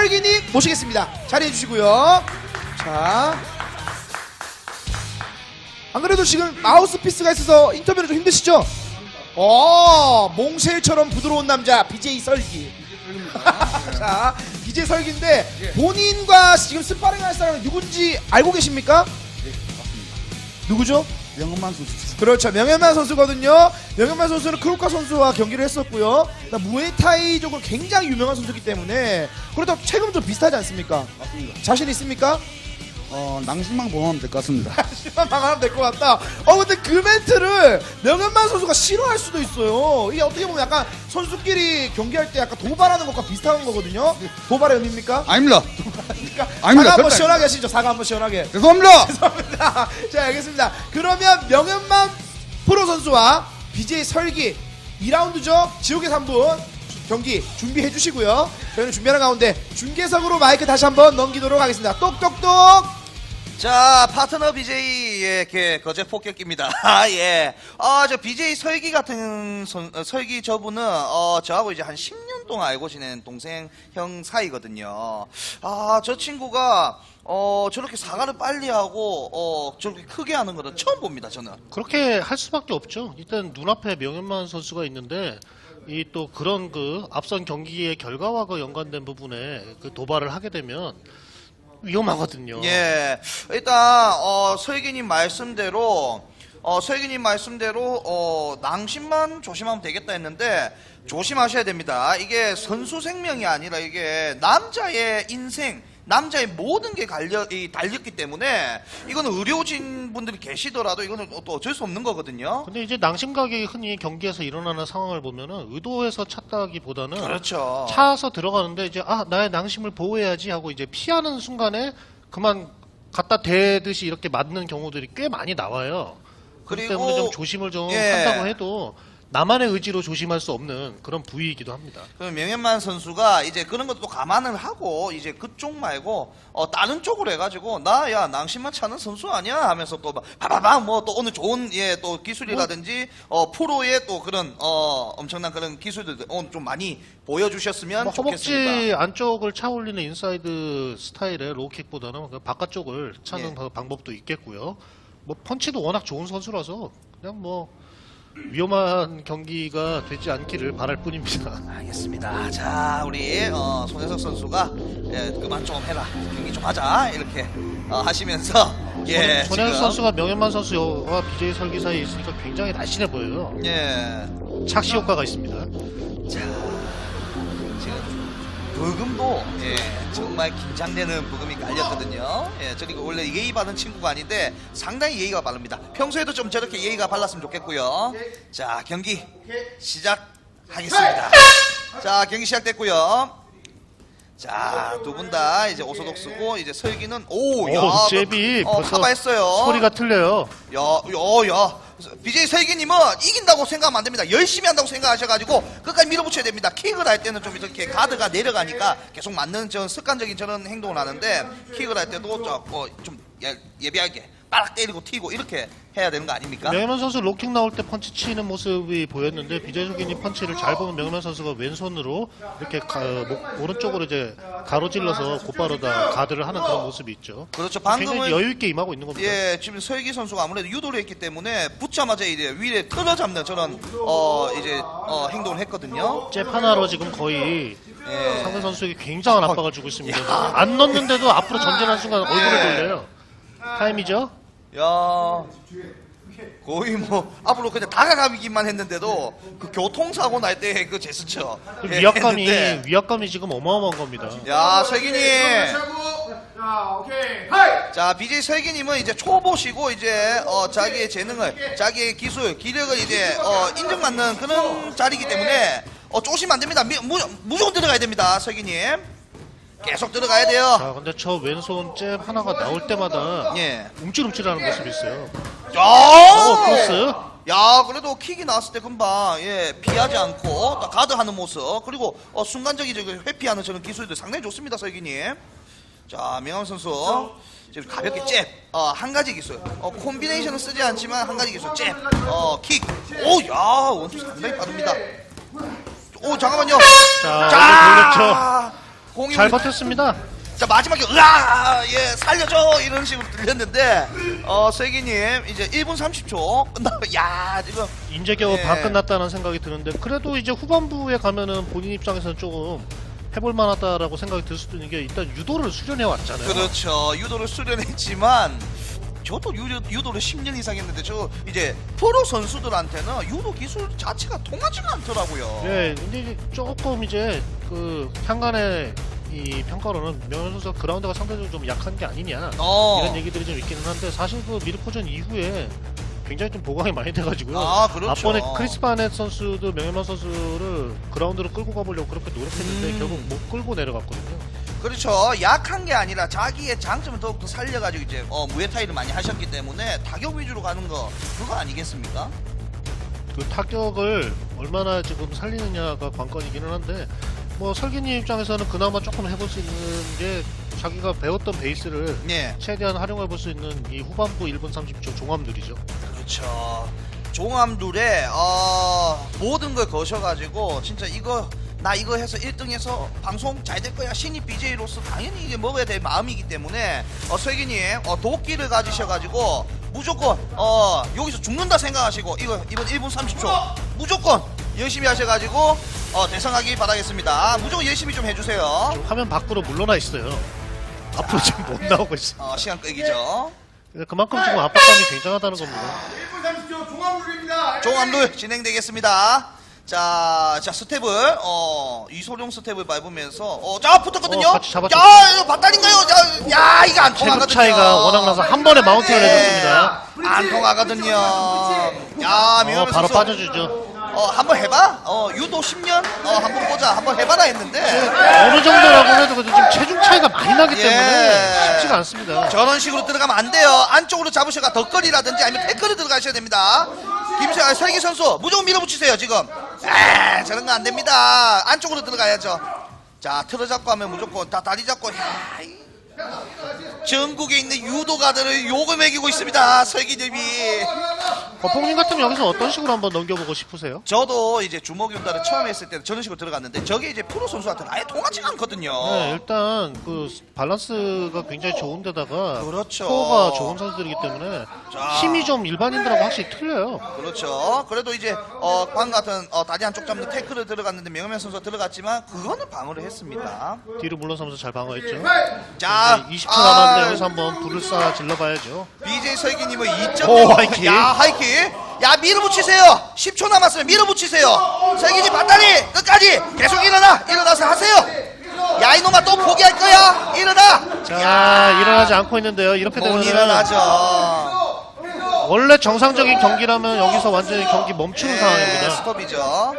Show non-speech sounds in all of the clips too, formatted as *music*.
설기님 모시겠습니다. 자리해 주시고요. 자. 안 그래도 지금 마우스피스가 있어서 인터뷰는 좀 힘드시죠? 어, 몽쉘처럼 부드러운 남자 BJ 설기. *laughs* 자, BJ 설기인데 본인과 지금 스파링 할 사람은 누군지 알고 계십니까? 누구죠? 명은만 선수. 그렇죠. 명현만 선수거든요. 명현만 선수는 크루카 선수와 경기를 했었고요. 그다음 무에타이적으로 굉장히 유명한 선수이기 때문에 그렇다고 체급은 좀 비슷하지 않습니까? 맞습니다. 자신 있습니까? 어, 낭심만 보면 될 것 같습니다. *laughs* 시간 망하면 될 것 같다. 어 근데 그 멘트를 명현만 선수가 싫어할 수도 있어요. 이게 어떻게 보면 약간 선수끼리 경기할 때 약간 도발하는 것과 비슷한 거거든요. 도발의 의미입니까? 아닙니다. *laughs* 그러니까 아닙니다. 사과 한번 시원하게 하시죠. 사과 한번 시원하게. 죄송합니다. *laughs* 죄송합니다. 자, 알겠습니다. 그러면 명현만 프로 선수와 BJ 설기 2라운드죠. 지옥의 3분 경기 준비해 주시고요. 저희는 준비하는 가운데 중계석으로 마이크 다시 한번 넘기도록 하겠습니다. 똑똑똑. 자, 파트너 BJ의 그 거제 폭격기입니다. *laughs* 아, 예. 아, 저 BJ 설기 같은 선- 어, 설기 저분은, 어, 저하고 이제 한 10년 동안 알고 지낸 동생, 형 사이거든요. 아, 저 친구가, 어, 저렇게 사과를 빨리 하고, 어, 저렇게 크게 하는 거는 처음 봅니다, 저는. 그렇게 할 수밖에 없죠. 일단 눈앞에 명현만 선수가 있는데 이 또 그런 그 앞선 경기의 결과와 연관된 부분에 그 도발을 하게 되면 위험하거든요. 예. 일단, 어, 설기님 말씀대로, 어, 설기님 말씀대로, 어, 낭심만 조심하면 되겠다 했는데, 조심하셔야 됩니다. 이게 선수 생명이 아니라 이게 남자의 인생, 남자의 모든 게 갈려, 이, 달렸기 때문에, 이거는 의료진 분들이 계시더라도 이거는 또 어쩔 수 없는 거거든요. 근데 이제 낭심각이 흔히 경기에서 일어나는 상황을 보면은 의도해서 찼다기보다는 그렇죠. 차서 들어가는데 이제 아 나의 낭심을 보호해야지 하고 이제 피하는 순간에 그만 갖다 대듯이 이렇게 맞는 경우들이 꽤 많이 나와요. 그렇기 그리고- 때문에 좀 조심을 좀 예. 한다고 해도 나만의 의지로 조심할 수 없는 그런 부위이기도 합니다. 그 명현만 선수가 이제 그런 것도 감안을 하고 이제 그쪽 말고 어 다른 쪽으로 해가지고 나야 낭심만 차는 선수 아니야 하면서 또막 바바방 뭐또 오늘 좋은 예 또 기술이라든지 어 프로의 또 그런 어 엄청난 그런 기술들 오늘 좀 많이 보여주셨으면 뭐 좋겠습니다. 허벅지 안쪽을 차 올리는 인사이드 스타일의 로우킥보다는 그 바깥쪽을 차는 예. 방- 방법도 있겠고요. 뭐 펀치도 워낙 좋은 선수라서 그냥 뭐 위험한 경기가 되지 않기를 바랄 뿐입니다. *laughs* 알겠습니다. 자 우리 어, 손혜석 선수가 예, 그만 좀 해라 경기 좀 하자 이렇게 어, 하시면서 예 지금, 선수가 명현만 선수와 BJ 설기 사이에 있으니까 굉장히 날씬해 보여요. 예 착시 효과가 있습니다. 지금 부금도 예, 정말 긴장되는 부금이 깔렸거든요. 예, 저리가 원래 예의 바른 친구가 아닌데 상당히 예의가 바릅니다. 평소에도 좀 저렇게 예의가 발랐으면 좋겠고요. 자 경기 시작하겠습니다. 자 경기 시작됐고요. 자 두 분 다 이제 오소독스고 이제 설기는 오야 오, 잽이 어, 벌써 커버했어요. 소리가 틀려요. 야, 야, 야. BJ 설기님은 이긴다고 생각하면 안 됩니다. 열심히 한다고 생각하셔가지고 끝까지 밀어붙여야 됩니다. 킥을 할 때는 좀 이렇게 가드가 내려가니까 계속 맞는 저 습관적인 저런 행동을 하는데 킥을 할 때도 저, 어, 좀 예, 예비하게 빠락 때리고 튀고 이렇게 해야 되는 거 아닙니까? 명현만 선수 로킹 나올 때 펀치 치는 모습이 보였는데 설기님 펀치를 잘 보면 명현만 선수가 왼손으로 이렇게 가, 목, 오른쪽으로 이제 가로질러서 곧바로 다 가드를 하는 그런 모습이 있죠. 그렇죠. 굉장히 방금은 여유 있게 임하고 있는 겁니다. 예, 지금 설기 선수가 아무래도 유도를 했기 때문에 붙자마자 이제 위에 틀어잡는 저런 어 이제 어 행동을 했거든요. 잽 하나로 지금 거의 예. 상대 선수에게 굉장한 압박을 주고 있습니다. 안 넣는데도 앞으로 전진하는 순간 얼굴을 예. 돌려요. 타임이죠? 야 거의 뭐 앞으로 그냥 다가가기만 했는데도 그 교통사고 날 때 그 제스처 그 예, 위압감이 했는데. 위압감이 지금 어마어마한 겁니다. 야 설기님 자, 오케이. 하이. 자 BJ 설기님은 이제 초보시고 이제 어 자기의 재능을 자기의 기술 기력을 이제 어 인정받는 그런 자리이기 때문에 어 쪼시면 안 됩니다 미, 무, 무조건 들어가야 됩니다 설기님 계속 들어가야 돼요. 자, 근데 저 왼손 잽 하나가 나올 때마다 예. 움찔움찔하는 모습이 있어요. 야! 어, 크로스. 야 그래도 킥이 나왔을 때 금방 예 피하지 않고 또 가드하는 모습. 그리고 어, 순간적인 회피하는 저런 기술들 상당히 좋습니다 설기님. 자 명함 선수. 지금 가볍게 잽 어 한 가지 기술. 어 콤비네이션은 쓰지 않지만 한 가지 기술. 잽 어 킥 오 야 원투 상당히 빠릅니다. 오 잠깐만요. 자, 얼굴 돌렸죠. 공이 잘 버텼습니다. 자 마지막에 으아 예 살려줘 이런 식으로 들렸는데 어 세기님 이제 1분 30초 끝나 야 지금 이제 겨우 예. 반 끝났다는 생각이 드는데 그래도 이제 후반부에 가면은 본인 입장에서는 조금 해볼 만하다라고 생각이 들 수도 있는 게 일단 유도를 수련해 왔잖아요. 그렇죠 유도를 수련했지만 저도 유도, 유도 를 10년 이상 했는데 저 이제 프로 선수들한테는 유도 기술 자체가 통하지가 않더라고요. 네, 근데 이제 조금 이제 그 향간의 이 평가로는 명현 선수가 그라운드가 상대적으로 좀 약한 게 아니냐 어. 이런 얘기들이 좀 있기는 한데 사실 그 미르코전 이후에 굉장히 좀 보강이 많이 돼가지고요. 아, 그렇죠. 앞번에 크리스 바넷 선수도 명현만 선수를 그라운드로 끌고 가보려고 그렇게 노력했는데 음. 결국 못 끌고 내려갔거든요. 그렇죠. 약한 게 아니라 자기의 장점을 더욱더 살려가지고 이제 어, 무에타이를 많이 하셨기 때문에 타격 위주로 가는 거 그거 아니겠습니까? 그 타격을 얼마나 지금 살리느냐가 관건이기는 한데 뭐 설기님 입장에서는 그나마 조금 해볼 수 있는 게 자기가 배웠던 베이스를 예. 최대한 활용해 볼 수 있는 이 후반부 1분 30초 종합률이죠. 그렇죠. 종암룰에 어, 모든 걸 거셔가지고 진짜 이거 나 이거 해서 1등해서 방송 잘 될 거야 신입 BJ로서 당연히 이게 먹어야 될 마음이기 때문에 어, sve기님 어, 도끼를 가지셔가지고 무조건 어, 여기서 죽는다 생각하시고 이거 이번 1분 30초 무조건 열심히 하셔가지고 어, 대성하기 바라겠습니다. 무조건 열심히 좀 해주세요. 화면 밖으로 물러나 있어요. 앞으로 지금 못 나오고 있어. 어, 시간 끄기죠. 근데 그만큼 지금 압박감이 굉장하다는 겁니다. 1분 30초 종합룰입니다. 종합룰 진행되겠습니다. 자, 자 스텝을 어 이소룡 스텝을 밟으면서 어 자 붙었거든요. 어, 같이 잡았죠. 야, 이거 맞다니까요. 야, 야 이거 안 통하거든요. 차이가 워낙 나서 한 번에 마운팅을 예, 해줬습니다. 안 통하거든요. 야, 어, 미연 바로 선수. 빠져주죠. 어, 한번 해봐. 어, 유도 10년. 어, 한번 보자. 한번 해봐라 했는데. 어느 정도라고 해도 그래도 지금 체중 차이가 많이 나기 예. 때문에 쉽지가 않습니다. 저런 식으로 들어가면 안 돼요. 안쪽으로 잡으셔가 덧거리라든지 아니면 태클을 들어가셔야 됩니다. 김세, 아, 설기 선수 무조건 밀어붙이세요 지금. 에 저런 거 안 됩니다. 안쪽으로 들어가야죠. 자 틀어 잡고 하면 무조건 다 다리 잡고. 야, 이- 전국에 있는 유도가들을 욕을 먹이고 있습니다. 설기님이. 거폭님 같으면 여기서 어떤 식으로 한번 넘겨보고 싶으세요? 저도 이제 주먹 윤달을 처음 했을 때는 저런 식으로 들어갔는데 저게 이제 프로 선수한테는 아예 통하지가 않거든요. 네, 일단 그 밸런스가 굉장히 좋은데다가 그렇죠. 코어가 좋은 선수들이기 때문에 자. 힘이 좀 일반인들하고 확실히 틀려요. 그렇죠. 그래도 이제 어, 방 같은 어, 다리 한쪽 잡는 태클을 들어갔는데 명현 선수가 들어갔지만 그거는 방어를 했습니다. 뒤로 물러서면서 잘 방어했죠. 자, 이제 20초 아, 남았는데 여기서 한번 불을 쏴 질러봐야죠. BJ 설기님은 2점. 오, 하이킥. 야 하이킥. 야 밀어붙이세요. 10초 남았으면 밀어붙이세요. 설기님 맞다리 끝까지 계속 일어나. 일어나서 하세요. 야 이놈아 또 포기할 거야. 일어나. 자, 일어나지 않고 있는데요. 이렇게 못 되면 일어나죠. 원래 정상적인 경기라면 여기서 완전히 경기 멈추는 네, 상황입니다. 스톱이죠.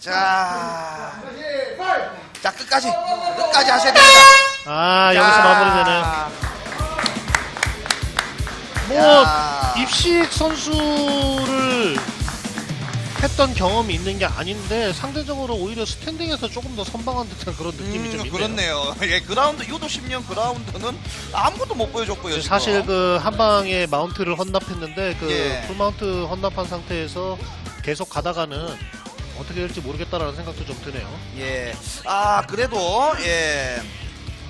자, 자 끝까지 끝까지 하셔야 됩니다. 아, 여기서 자, 마무리되네요. 뭐 야. 입식 선수를 했던 경험이 있는 게 아닌데 상대적으로 오히려 스탠딩에서 조금 더 선방한 듯한 그런 느낌이 좀 음, 있네요. 그렇네요. *laughs* 예, 그라운드 유도 10년 그라운드는 아무것도 못 보여줬고요. 지금. 사실 그 한 방에 마운트를 헌납했는데 그 예. 풀마운트 헌납한 상태에서 계속 가다가는 어떻게 될지 모르겠다라는 생각도 좀 드네요. 예. 아, 그래도, 예.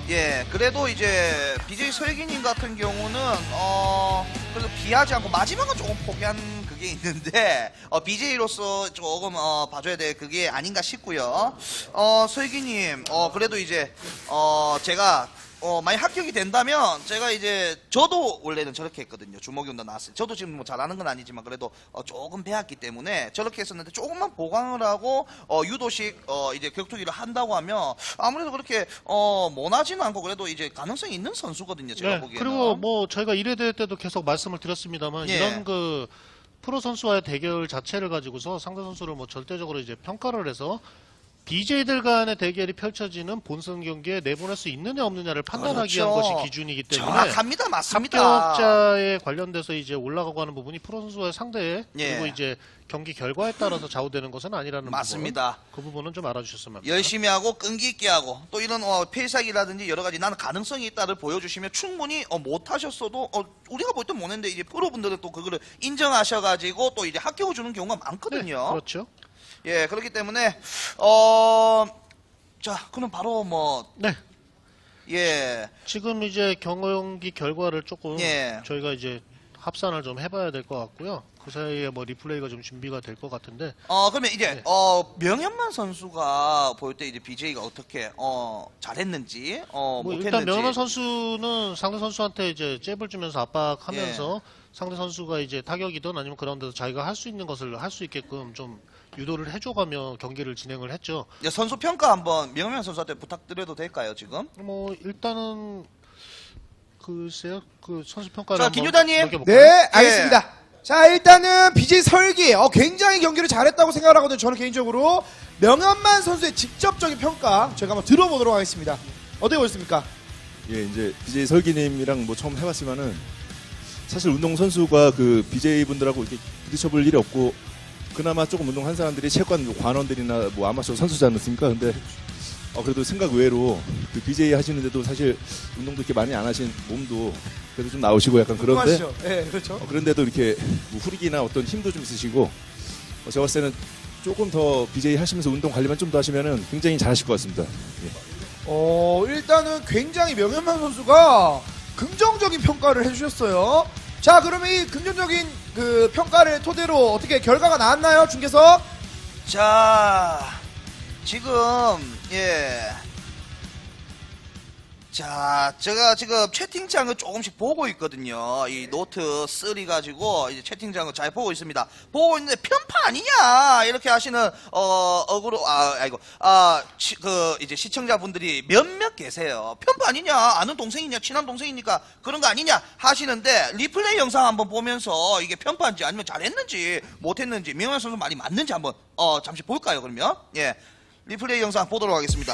예, 그래도 이제, BJ 설기님 같은 경우는, 어, 그래도 비하지 않고, 마지막은 조금 포기한 그게 있는데, *laughs* 어, BJ로서 조금, 어, 봐줘야 될 그게 아닌가 싶고요. 어, 설기님, 어, 그래도 이제, 어, 제가, 어, 만약 합격이 된다면, 제가 이제, 저도 원래는 저렇게 했거든요. 주먹이 온다 나왔어요. 저도 지금 뭐 잘하는 건 아니지만, 그래도, 어, 조금 배웠기 때문에, 저렇게 했었는데, 조금만 보강을 하고, 어, 유도식, 어, 이제 격투기를 한다고 하면, 아무래도 그렇게, 어, 모나지는 않고, 그래도 이제 가능성이 있는 선수거든요. 제가 네, 보기에는. 그리고 뭐 저희가 1회 대회 때도 계속 말씀을 드렸습니다만 예. 이런 그 프로 선수와의 대결 자체를 가지고서 상대 선수를 뭐 절대적으로 이제 평가를 해서 BJ들 간의 대결이 펼쳐지는 본선 경기에 내보낼 수 있느냐 없느냐를 판단하기 위한 그렇죠. 것이 기준이기 때문에 정확합니다. 맞습니다. 합격자에 관련돼서 이제 올라가고 하는 부분이 프로 선수와의 상대 예. 그리고 이제 경기 결과에 따라서 좌우되는 것은 아니라는 맞습니다. 부분, 그 부분은 좀 알아주셨으면 합니다. 열심히 하고 끈기 있게 하고 또 이런 어, 필살기라든지 여러 가지 나는 가능성이 있다를 보여주시면 충분히 어, 못하셨어도 어, 우리가 볼때 못했는데 이제 프로분들은 또 그거를 인정하셔가지고 또 이제 합격을 주는 경우가 네, 많거든요. 그렇죠. 예 그렇기 때문에 어. 자, 그럼 바로 뭐, 네. 예. 지금 이제 경기 결과를 조금 예. 저희가 이제 합산을 좀 해봐야 될 것 같고요. 그 사이에 뭐 리플레이가 좀 준비가 될 것 같은데 어, 그러면 이제, 네. 어, 명현만 선수가 볼때 이제 BJ가 어떻게, 어, 잘했는지, 어, 뭐 못했는지. 일단 명현 선수는 상대 선수한테 이제 잽을 주면서 압박하면서 예. 상대 선수가 이제 타격이든 아니면 그런 데서 자기가 할 수 있는 것을 할 수 있게끔 좀 유도를 해줘가며 경기를 진행을 했죠. 예, 선수 평가 한번 명현 선수한테 부탁드려도 될까요, 지금? 뭐 일단은 글쎄요 그 선수 평가를 자, 한번 김유다님. 넘겨볼까요? 네, 알겠습니다. 자, 일단은 BJ 설기, 어, 굉장히 경기를 잘했다고 생각하거든요. 저는 개인적으로. 명현만 선수의 직접적인 평가, 저희가 한번 들어보도록 하겠습니다. 어떻게 보셨습니까? 예, 이제 BJ 설기님이랑 뭐 처음 해봤지만은 사실 운동 선수가 그 BJ 분들하고 이렇게 부딪혀볼 일이 없고 그나마 조금 운동한 사람들이 체육관 뭐 관원들이나 뭐 아마추어 선수지 않습니까? 근데 어 그래도 생각 외로 그 BJ 하시는데도 사실 운동도 이렇게 많이 안 하신 몸도 그래도 좀 나오시고 약간 그런데. 네, 그렇죠. 어, 그런데도 이렇게 뭐 후리기나 어떤 힘도 좀 있으시고 어, 제가 봤을 때는 조금 더 BJ 하시면서 운동 관리만 좀 더 하시면은 굉장히 잘하실 것 같습니다. 예. 어, 일단은 굉장히 명현만 선수가 긍정적인 평가를 해주셨어요. 자, 그러면 이 긍정적인 그 평가를 토대로 어떻게 결과가 나왔나요, 중계석? 자, 지금, 예. 자, 제가 지금 채팅창을 조금씩 보고 있거든요. 이 노트 3 가지고 이제 채팅창을 잘 보고 있습니다. 보고 있는데 편파 아니냐 이렇게 하시는 어 어그로 아 아이고 아그 이제 시청자분들이 몇몇 계세요. 편파 아니냐 아는 동생이냐 친한 동생이니까 그런 거 아니냐 하시는데 리플레이 영상 한번 보면서 이게 편파인지 아니면 잘했는지 못했는지 명현 선수 말이 맞는지 한번 어 잠시 볼까요 그러면 예 리플레이 영상 보도록 하겠습니다.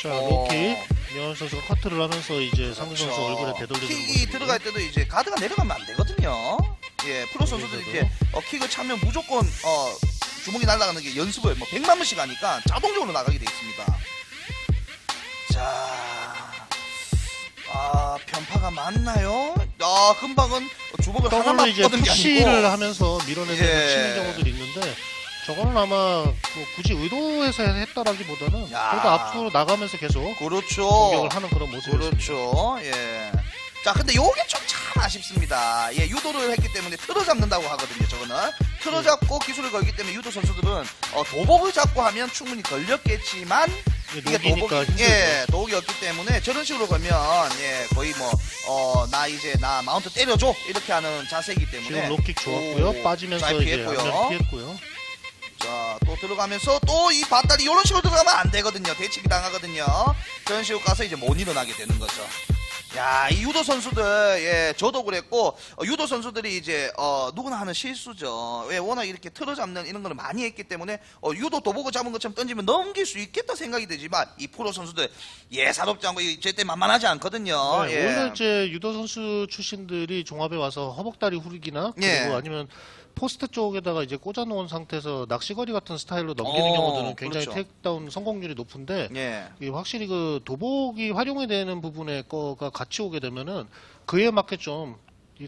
자 어. 로키 명현 선수가 커트를 하면서 이제 상대 선수 그렇죠. 얼굴에 되돌리는 킥이 모습이고요. 들어갈 때도 이제 가드가 내려가면 안 되거든요. 예, 프로 선수들이 여기서도. 이제 어, 킥을 차면 무조건 어, 주먹이 날아가는 게 연습을 뭐 100만 번씩 하니까 자동적으로 나가게 돼 있습니다. 자, 아 편파가 맞나요? 아 금방은 주먹을 하나만 더블로 이제 게 푸시를 하면서 밀어내는 예. 치는 경우들이 있는데 저거는 아마 뭐 굳이 의도해서 했다라기보다는 야. 그래도 앞으로 나가면서 계속 그렇죠. 공격을 하는 그런 모습이었습니다. 그렇죠. 예. 자, 근데 요게 좀 참 아쉽습니다. 예, 유도를 했기 때문에 틀어 잡는다고 하거든요, 저거는. 틀어 잡고 기술을 걸기 때문에 유도 선수들은 어, 도복을 잡고 하면 충분히 걸렸겠지만 이게 이게 녹이니까 도복이, 힘들죠. 예, 도복이었기 때문에 저런 식으로 걸면 예, 거의 뭐, 어, 나 이제 나 마운트 때려줘 이렇게 하는 자세이기 때문에 지금 로킥 좋았고요. 오, 빠지면서 잘 이제 피했고요. 앞면 피했고요. 들어가면서 또 이 밧다리 이런 식으로 들어가면 안 되거든요. 대치기 당하거든요. 그런 식으로 가서 이제 못 일어나게 되는 거죠. 야, 이 유도 선수들, 예, 저도 그랬고, 어, 유도 선수들이 이제, 어, 누구나 하는 실수죠. 왜, 워낙 이렇게 틀어 잡는 이런 거를 많이 했기 때문에, 어, 유도 도보고 잡은 것처럼 던지면 넘길 수 있겠다 생각이 되지만, 이 프로 선수들, 예 사롭지 않고, 이 절대 만만하지 않거든요. 네, 예. 원래 이제 유도 선수 출신들이 종합에 와서 허벅다리 후리기나 예. 그리고 아니면 포스트 쪽에다가 이제 꽂아놓은 상태에서 낚시거리 같은 스타일로 넘기는 어, 경우들은 굉장히 그렇죠. 테이크다운 성공률이 높은데 예. 이 확실히 그 도복이 활용이 되는 부분의 거가 같이 오게 되면은 그에 맞게 좀이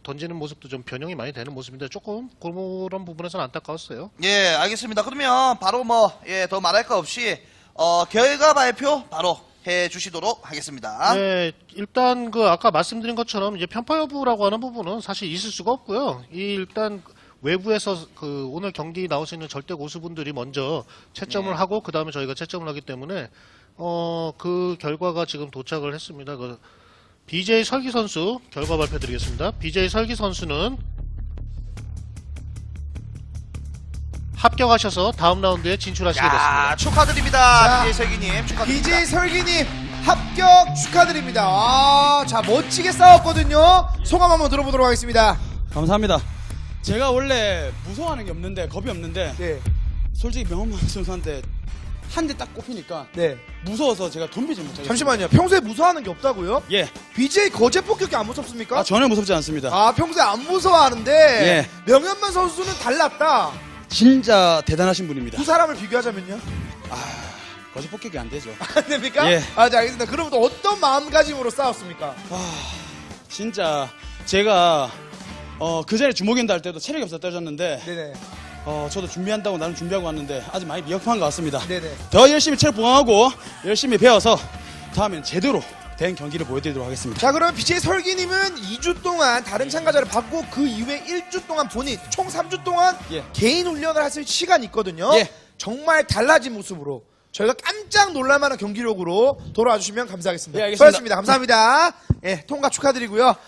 던지는 모습도 좀 변형이 많이 되는 모습인데 조금 그런 부분에서는 안타까웠어요. 예, 알겠습니다. 그러면 바로 뭐, 예, 더 말할 거 없이, 어, 결과 발표 바로 해 주시도록 하겠습니다. 네, 일단 그 아까 말씀드린 것처럼 이제 편파 여부라고 하는 부분은 사실 있을 수가 없고요. 이 일단 외부에서 그 오늘 경기 나오시는 절대 고수분들이 먼저 채점을 네. 하고 그 다음에 저희가 채점을 하기 때문에 어 그 결과가 지금 도착을 했습니다. 그 BJ 설기 선수 결과 발표드리겠습니다. BJ 설기 선수는 합격하셔서 다음 라운드에 진출하시게 야, 됐습니다. 축하드립니다. 자, BJ 설기님. 축하드립니다. BJ 설기님 합격 축하드립니다. 아, 자 멋지게 싸웠거든요. 소감 한번 들어보도록 하겠습니다. 감사합니다. 제가 원래 무서워하는 게 없는데 겁이 없는데 네, 솔직히 명훈만 선수한테 한 대 딱 꼽히니까 네. 무서워서 제가 덤비지 못하겠어요. 잠시만요. 평소에 무서워하는 게 없다고요? 예. BJ 거제 폭격기 안 무섭습니까? 아 전혀 무섭지 않습니다. 아, 평소에 안 무서워하는데 예. 명현만 선수는 달랐다. 진짜 대단하신 분입니다. 두 사람을 비교하자면요? 거짓 폭격이 안 되죠. 안 됩니까? 예. 아, 자, 알겠습니다. 그러면 또 어떤 마음가짐으로 싸웠습니까? 진짜 제가 어, 그 전에 주먹인다 할 때도 체력이 없어 떨어졌는데 네네. 어, 저도 준비한다고 나름 준비하고 왔는데 아직 많이 미흡한 것 같습니다. 네네. 더 열심히 체력 보강하고 열심히 배워서 다음엔 제대로 된 경기를 보여드리도록 하겠습니다. 자 그러면 BJ 설기님은 2주 동안 다른 참가자를 받고 그 이후에 1주 동안 본인 총 3주 동안 예. 개인 훈련을 하실 시간이 있거든요. 예. 정말 달라진 모습으로 저희가 깜짝 놀랄만한 경기력으로 돌아와 주시면 감사하겠습니다. 예, 알겠습니다. 수고하셨습니다. 감사합니다. 예, 통과 축하드리고요.